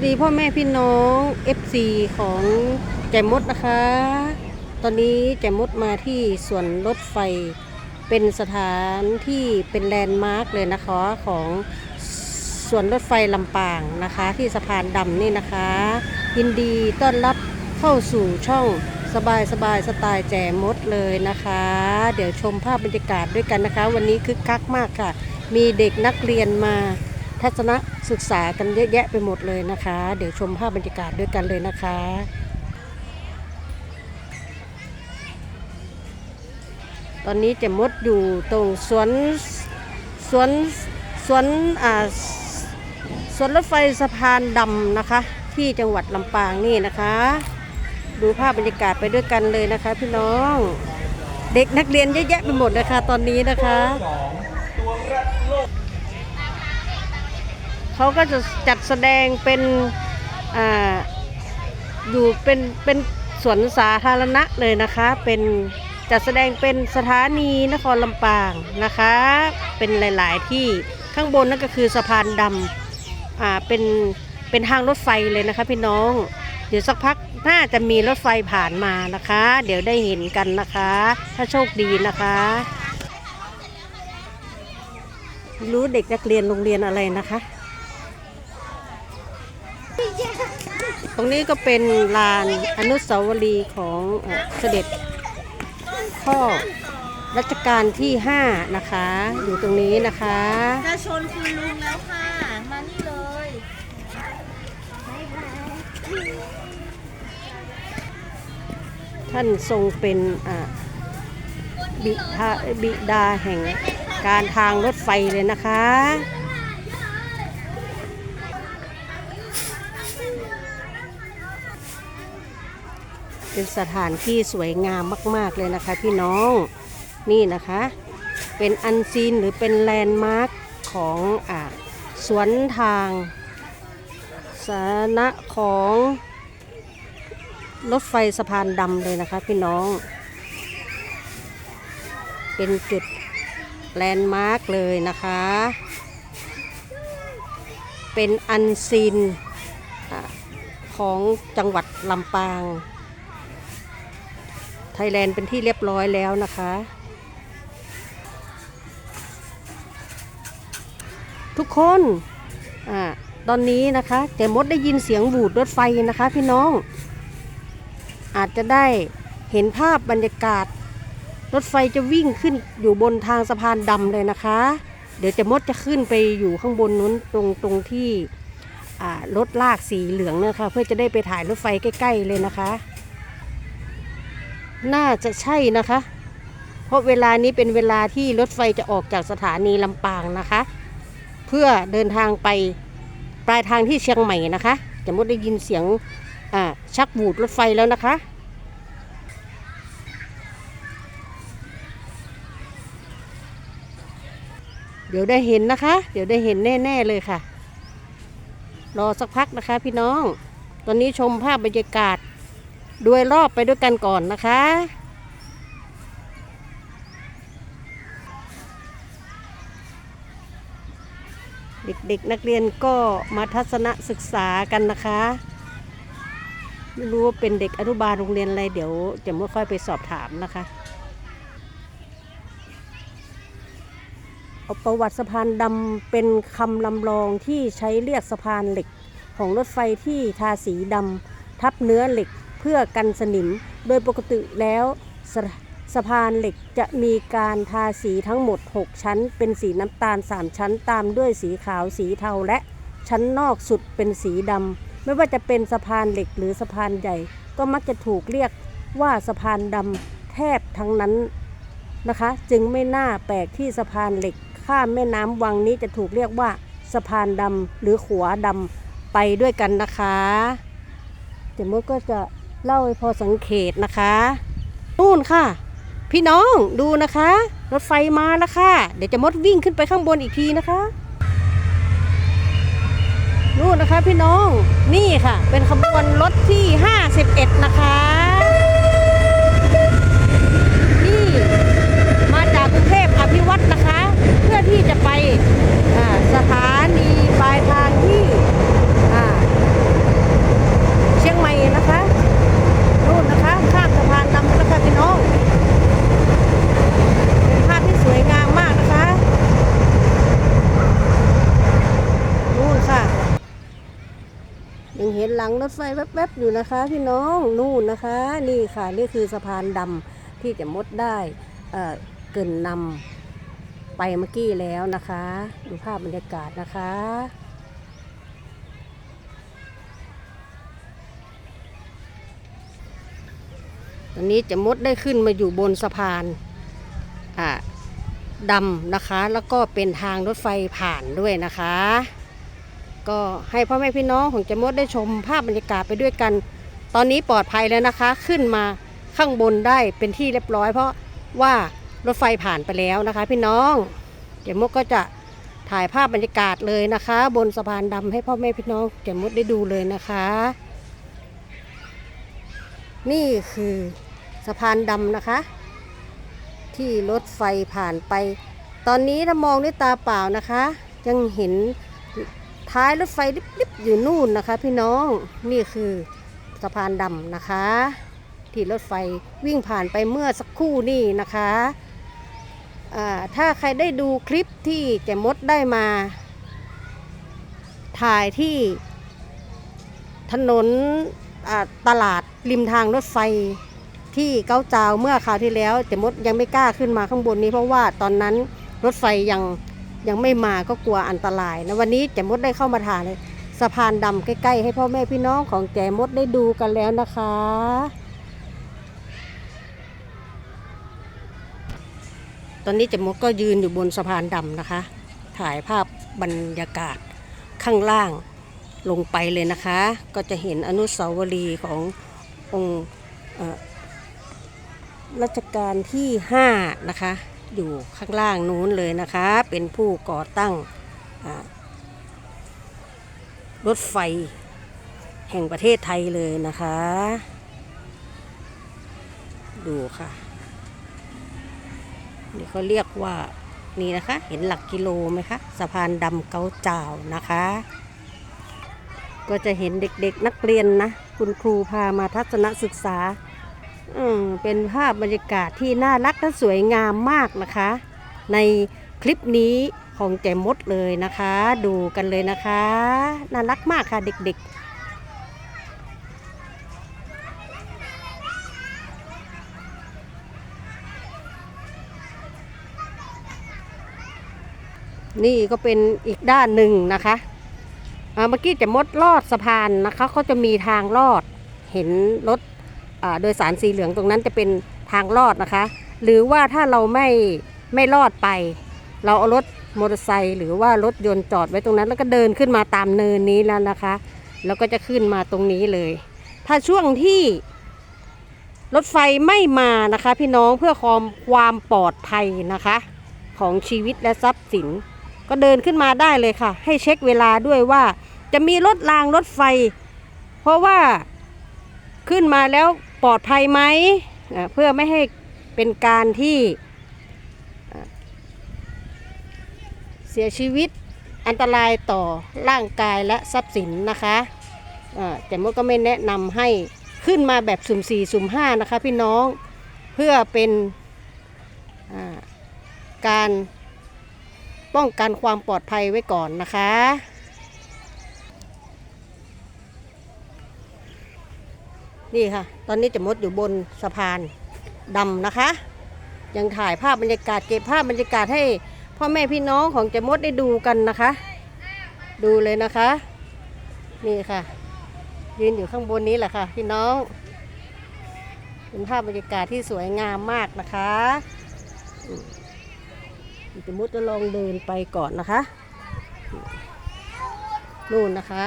วัสดีพ่อแม่พี่น้อง FC ของแจมมดนะคะ ตอนนี้แจมมดมาที่สวนรถไฟ เป็นสถานที่เป็นแลนด์มาร์กเลยนะคะของสวนรถไฟลำปางนะคะ ที่สะพานดำนี่นะคะ ยินดีต้อนรับเข้าสู่ช่องสบายสบายสไตล์แจมมดเลยนะคะ เดี๋ยวชมภาพบรรยากาศด้วยกันนะคะ วันนี้คึกคักมากค่ะ มีเด็กนักเรียนมา ทัศนศึกษากันเยอะแยะไปหมดเลยนะคะ เดี๋ยวชมภาพบรรยากาศด้วยกันเลยนะคะตอนนี้จะมดอยู่ตรงสวนสวนสวนอ่าสวนรถไฟสะพานดำนะคะ ที่จังหวัดลำปางนี่นะคะ ดูภาพบรรยากาศไปด้วยกันเลยนะคะ พี่น้อง เด็กนักเรียนเยอะแยะไปหมดนะคะตอนนี้นะคะ เขาก็จะจัดแสดงเป็นออยู่เป็นเป็นสวนสาธารณะเลยนะคะ เป็นจัดแสดงเป็นสถานีนครลำปางนะคะ เป็นหลาย ๆ ที่ข้างบนนั่นก็คือสะพานดำอ่าเป็นเป็นทางรถไฟเลยนะคะพี่น้อง เดี๋ยวสักพักน่าจะมีรถไฟผ่านมานะคะ เดี๋ยวได้เห็นกันนะคะ ถ้าโชคดีนะคะรู้เด็กนักเรียนโรงเรียนอะไรนะคะ ตรงนี้ก็เป็นลานอนุสาวรีย์ของเอ่อเสด็จพ่อรัชกาลที่ 5 นะคะ อยู่ตรงนี้นะคะจะชนคุณลุงแล้วค่ะ มานี่เลยท่านทรงเป็นอ่าบิดาบิดาแห่งการทางรถไฟเลยนะคะ เป็นสถานที่สวยงามมาก ๆ เลยนะคะพี่น้องนี่นะคะ เป็นอันซีนหรือเป็นแลนด์มาร์คของอสวนทางสาธารณะของรถไฟสะพานดำเลยนะคะพี่น้อง เป็นจุดแลนด์มาร์กเลยนะคะ เป็นอันซีนอของจังหวัดลำปาง ไทยแลนด์เป็นที่เรียบร้อยแล้วนะคะ ทุกคนอ่าตอนนี้นะคะเจมดได้ยินเสียงบูดรถไฟนะคะพี่น้อง อาจจะได้เห็นภาพบรรยากาศ รถไฟจะวิ่งขึ้นอยู่บนทางสะพานดำเลยนะคะ เดี๋ยวจะมดจะขึ้นไปอยู่ข้างบนนู้นตรงตรงที่รถลากสีเหลืองนะคะเพื่อจะได้ไปถ่ายรถไฟใกล้ ๆ เลยนะคะ น่าจะใช่นะคะ เพราะเวลานี้เป็นเวลาที่รถไฟจะออกจากสถานีลำปางนะคะ เพื่อเดินทางไปปลายทางที่เชียงใหม่นะคะจะมดได้ยินเสียงชักบูดรถไฟแล้วนะคะเดี๋ยวได้เห็นนะคะ เดี๋ยวได้เห็นแน่ ๆ เลยค่ะ รอสักพักนะคะพี่น้อง ตอนนี้ชมภาพบรรยากาศ ด้วยรอบไปด้วยกันก่อนนะคะ เด็กๆนักเรียนก็มาทัศนศึกษากันนะคะไม่รู้ว่าเป็นเด็กอนุบาลโรงเรียนอะไรเดี๋ยวจะไม่ค่อยไปสอบถามนะคะประวัติสะพานดำเป็นคำลำลองที่ใช้เรียกสะพานเหล็กของรถไฟที่ทาสีดำทับเนื้อเหล็ก เพื่อกันสนิม โดยปกติแล้วสะสะพานเหล็กจะมีการทาสีทั้งหมด 6 ชั้น เป็นสีน้ำตาล 3 ชั้น ตามด้วยสีขาวสีเทาและชั้นนอกสุดเป็นสีดำไม่ว่าจะเป็นสะพานเหล็กหรือสะพานใหญ่ ก็มักจะถูกเรียกว่าสะพานดำแทบทั้งนั้นนะคะ จึงไม่น่าแปลกที่สะพานเหล็กข้ามแม่น้ำวังนี้จะถูกเรียกว่าสะพานดำหรือขัวดำไปด้วยกันนะคะเดี๋ยวมดก็จะ เล่าให้พอสังเกตนะคะนู่นค่ะ พี่น้องดูนะคะ รถไฟมาแล้วค่ะ เดี๋ยวจะมดวิ่งขึ้นไปข้างบนอีกทีนะคะนู่นนะคะพี่น้องนี่ค่ะ เป็นขบวนรถที่ 51 นะคะนี่มาจากกรุงเทพอภิวัตนะคะ เพื่อที่จะไปสถานีปลายทางที่อ่าน เห็นหลังรถไฟแวบๆอยู่นะคะ พี่น้องนู่นนะคะ นี่ค่ะนี่คือสะพานดำที่จะมดได้เกินนำไปเมื่อกี้แล้วนะคะ ดูภาพบรรยากาศนะคะตอนนี้จะมดได้ขึ้นมาอยู่บนสะพานดำนะคะ แล้วก็เป็นทางรถไฟผ่านด้วยนะคะ ก็ให้พ่อแม่พี่น้องของเจมดได้ชมภาพบรรยากาศไปด้วยกัน ตอนนี้ปลอดภัยแล้วนะคะ ขึ้นมาข้างบนได้เป็นที่เรียบร้อย เพราะว่ารถไฟผ่านไปแล้วนะคะ พี่น้องเจมดก็จะถ่ายภาพบรรยากาศเลยนะคะ บนสะพานดำให้พ่อแม่พี่น้องเจมดได้ดูเลยนะคะ นี่คือสะพานดำนะคะ ที่รถไฟผ่านไป ตอนนี้ถ้ามองด้วยตาเปล่านะคะ ยังเห็น ท้ายรถไฟลิบๆอยู่นู่นนะคะ พี่น้องนี่คือสะพานดำนะคะ ที่รถไฟวิ่งผ่านไปเมื่อสักครู่นี่นะคะถ้าใครได้ดูคลิปที่แจมดได้มา ถ่ายที่ถนนตลาดริมทางรถไฟที่เก้าจาวเมื่อคราวที่แล้วแจมดยังไม่กล้าขึ้นมาข้างบนนี้เพราะว่าตอนนั้นรถไฟยัง ยังไม่มาก็กลัวอันตรายนะวันนี้แจมดได้เข้ามาถ่ายเลยสะพานดำใกล้ๆ ให้พ่อแม่พี่น้องของแจมดได้ดูกันแล้วนะคะ ตอนนี้แจมดก็ยืนอยู่บนสะพานดำนะคะ ถ่ายภาพบรรยากาศข้างล่างลงไปเลยนะคะ ก็จะเห็นอนุสาวรีย์ขององค์รัชกาลที่ 5 นะคะ อยู่ข้างล่างนู้นเลยนะคะ เป็นผู้ก่อตั้งรถไฟแห่งประเทศไทยเลยนะคะ ดูค่ะ นี่เขาเรียกว่านี่นะคะ เห็นหลักกิโลไหมคะ สะพานดำเกาเจ้านะคะ ก็จะเห็นเด็กๆนักเรียนนะ คุณครูพามาทัศนศึกษา อืมเป็นภาพบรรยากาศที่น่ารักและสวยงามมากนะคะ ในคลิปนี้ของแจมดเลยนะคะ ดูกันเลยนะคะ น่ารักมากค่ะเด็กๆนี่ก็เป็นอีกด้านหนึ่งนะคะเมื่อกี้แจมดลอดสะพานนะคะเขาจะมีทางลอด เห็นรถ โดยสารสีเหลืองตรงนั้นจะเป็นทางลอดนะคะ หรือว่าถ้าเราไม่ไม่ลอดไป เราเอารถมอเตอร์ไซค์หรือว่ารถยนต์จอดไว้ตรงนั้น แล้วก็เดินขึ้นมาตามเนินนี้แล้วนะคะ แล้วก็จะขึ้นมาตรงนี้เลย ถ้าช่วงที่รถไฟไม่มานะคะ พี่น้องเพื่อความความปลอดภัยนะคะ ของชีวิตและทรัพย์สิน ก็เดินขึ้นมาได้เลยค่ะ ให้เช็คเวลาด้วยว่าจะมีรถรางรถไฟ เพราะว่าขึ้นมาแล้ว ปลอดภัยไหมเพื่อไม่ให้เป็นการที่เสียชีวิตอันตรายต่อร่างกายและทรัพย์สินนะคะอ่าแต่มดก็ไม่แนะนำให้ขึ้นมาแบบสุ่มสี่สุ่มห้านะคะพี่น้องเพื่อเป็นการป้องกันความปลอดภัยไว้ก่อนนะคะ นี่ค่ะ ตอนนี้จะมดอยู่บนสะพานดำนะคะ ยังถ่ายภาพบรรยากาศเก็บภาพบรรยากาศให้พ่อแม่พี่น้องของเจมดได้ดูกันนะคะ ดูเลยนะคะ นี่ค่ะ ยืนอยู่ข้างบนนี้แหละค่ะ พี่น้องเป็นภาพบรรยากาศที่สวยงามมากนะคะอืมเจมดจะลองเดินไปก่อนนะคะ นู่นนะคะ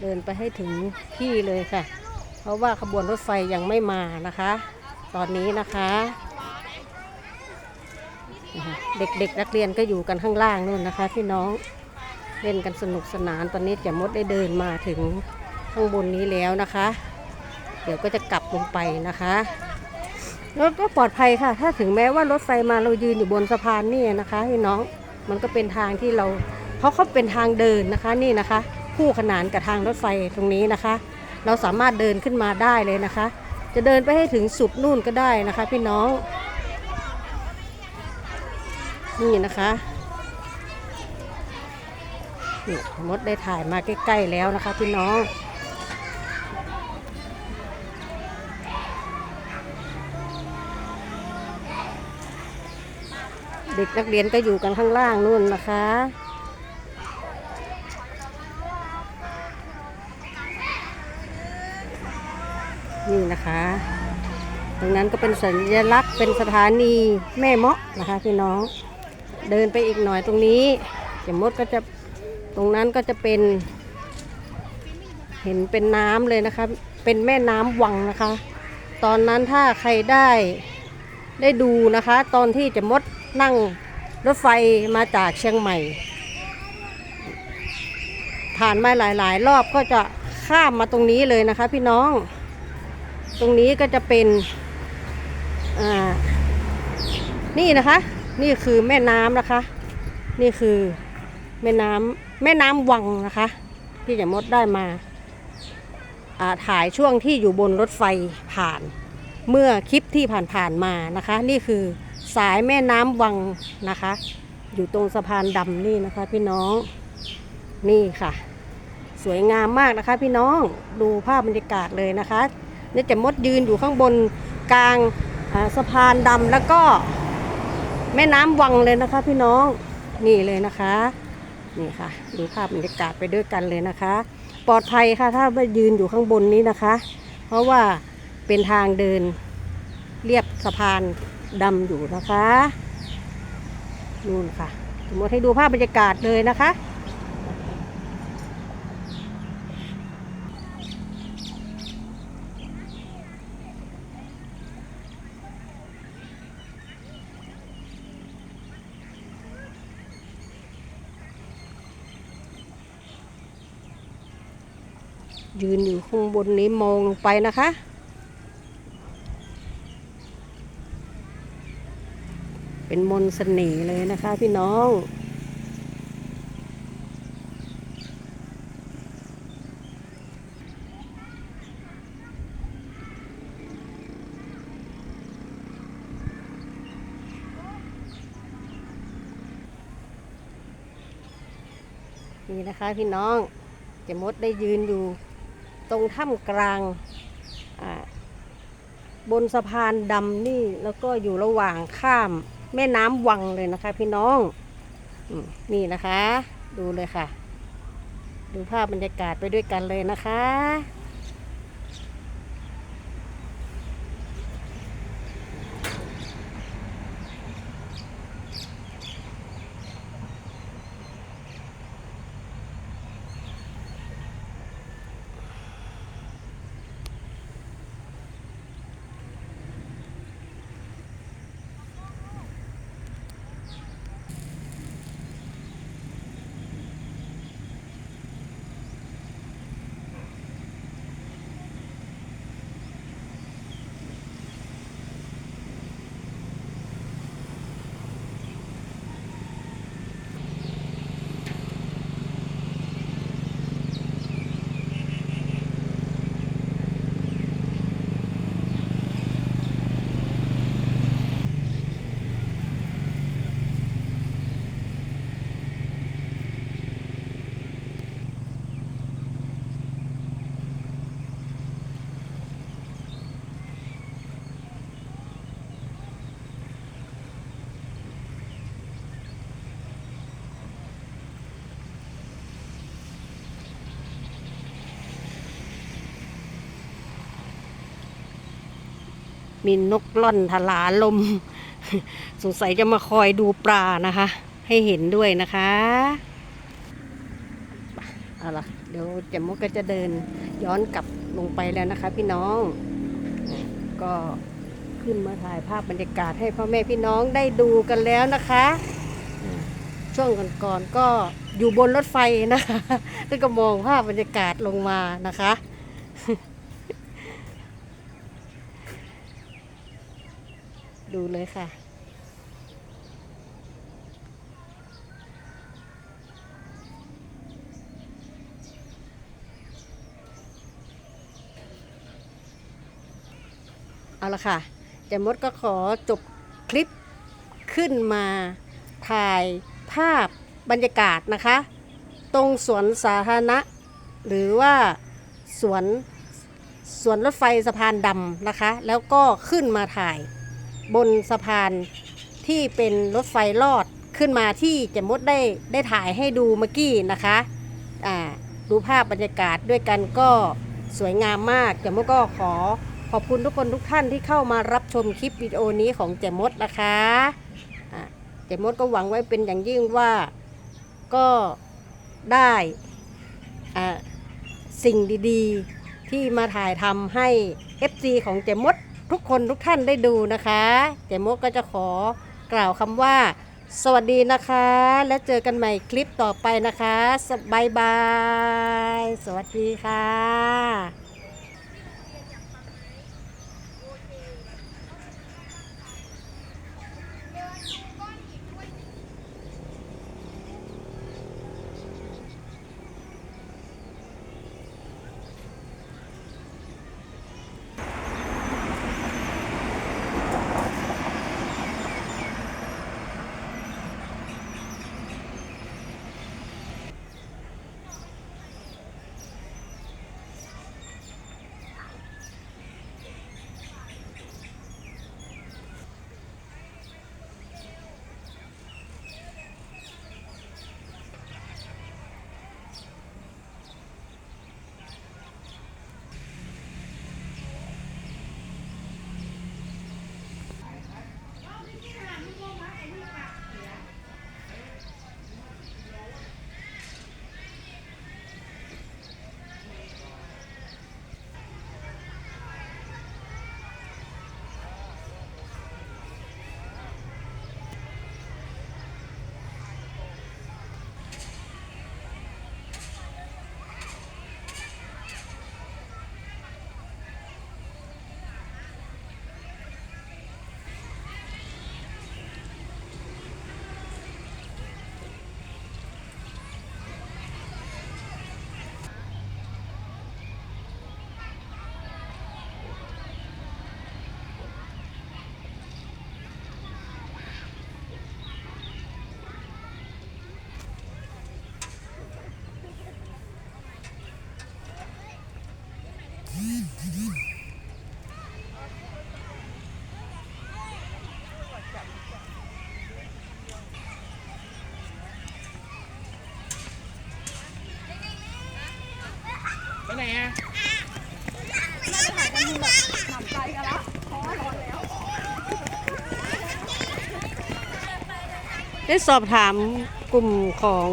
เดินไปให้ถึงที่เลยค่ะ เพราะว่าขบวนรถไฟยังไม่มานะคะ ตอนนี้นะคะเด็กๆนักเรียนก็อยู่กันข้างล่างนู่นนะคะพี่น้องเล่นกันสนุกสนานตอนนี้จะมดได้เดินมาถึงข้างบนนี้แล้วนะคะ เดี๋ยวก็จะกลับลงไปนะคะรถก็ปลอดภัยค่ะ ถ้าถึงแม้ว่ารถไฟมาเรายืนอยู่บนสะพานนี่นะคะพี่น้องมันก็เป็นทางที่เราเพราะเขาเป็นทางเดินนะคะนี่นะคะ คู่ขนานกับทางรถไฟตรงนี้นะคะ เราสามารถเดินขึ้นมาได้เลยนะคะ จะเดินไปให้ถึงสุดนู่นก็ได้นะคะ พี่น้อง นี่นะคะนี่มดได้ถ่ายมาใกล้ ๆ แล้วนะคะ พี่น้องเด็กนักเรียนก็อยู่กันข้างล่างนู่นนะคะ นี่นะคะ ตรงนั้นก็เป็นสัญลักษณ์เป็นสถานีแม่เมาะนะคะพี่น้อง เดินไปอีกหน่อยตรงนี้เดี๋ยวมดก็จะตรงนั้นก็จะเป็น เห็นเป็นน้ำเลยนะคะ เป็นแม่น้ำวังนะคะ ตอนนั้นถ้าใครได้ได้ดูนะคะ ตอนที่จะมดนั่งรถไฟมาจากเชียงใหม่ผ่านมาหลาย ๆ รอบก็จะข้ามมาตรงนี้เลยนะคะพี่น้อง ตรงนี้ก็จะเป็นอ่านี่นะคะ นี่คือแม่น้ำนะคะ นี่คือแม่น้ำแม่น้ำวังนะคะ ที่จะมดได้มาอ่าถ่ายช่วงที่อยู่บนรถไฟผ่าน เมื่อคลิปที่ผ่านๆมานะคะ นี่คือสายแม่น้ำวังนะคะ อยู่ตรงสะพานดำนี่นะคะ พี่น้องนี่ค่ะ สวยงามมากนะคะ พี่น้องดูภาพบรรยากาศเลยนะคะ นี่จะมดยืนอยู่ข้างบนกลางสะพานดำแล้วก็แม่น้ำวังเลยนะคะ พี่น้องนี่เลยนะคะนี่ค่ะดูภาพบรรยากาศไปด้วยกันเลยนะคะ ปลอดภัยค่ะถ้าไปยืนอยู่ข้างบนนี้นะคะ เพราะว่าเป็นทางเดินเรียบสะพานดำอยู่นะคะนู่นค่ะสมมติให้ดูภาพบรรยากาศเลยนะคะ ยืนอยู่ข้างบนนี้มองลงไปนะคะ เป็นมนต์เสน่ห์เลยนะคะพี่น้อง นี่นะคะพี่น้องเจมดได้ยืนอยู่ ตรงถ้ำกลางบนสะพานดำนี่แล้วก็อยู่ระหว่างข้ามแม่น้ำวังเลยนะคะ พี่น้องนี่นะคะ ดูเลยค่ะ ดูภาพบรรยากาศไปด้วยกันเลยนะคะ มีนกล่อนทลาลม สงสัยจะมาคอยดูปลานะคะ ให้เห็นด้วยนะคะเอาล่ะเดี๋ยวจมมกก็จะเดินย้อนกลับลงไปแล้วนะคะ พี่น้อง ก็ขึ้นมาถ่ายภาพบรรยากาศให้พ่อแม่พี่น้องได้ดูกันแล้วนะคะ ช่วงก่อนๆก็อยู่บนรถไฟนะคะแล้วก็มองภาพบรรยากาศลงมานะคะ ดูเลยค่ะ เอาละค่ะเจมดก็ขอจบคลิปขึ้นมาถ่ายภาพบรรยากาศนะคะ ตรงสวนสาธารณะ หรือว่าสวนสวนรถไฟสะพานดำนะคะ แล้วก็ขึ้นมาถ่าย บนสะพานที่เป็นรถไฟลอดขึ้นมาที่เจมดได้ได้ถ่ายให้ดูเมื่อกี้นะคะอ่าดูภาพบรรยากาศด้วยกันก็สวยงามมากเจมดก็ขอขอบคุณทุกคนทุกท่านที่เข้ามารับชมคลิปวิดีโอนี้ของเจมดนะคะอ่าเจมดก็หวังไว้เป็นอย่างยิ่งว่าก็ได้อ่าสิ่งดีๆ ที่มาถ่ายทำให้ FC ของเจมด ทุกคนทุกท่านได้ดูนะคะเจมดก็จะขอกล่าวคำว่า สวัสดีนะคะ และเจอกันใหม่คลิปต่อไปนะคะบายบาย สวัสดีค่ะ ได้สอบถามกลุ่มของ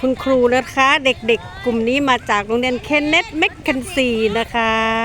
คุณครูนะคะ เด็กๆ กลุ่มนี้มาจากโรงเรียนเคนเนตแมคเคนซีนะคะ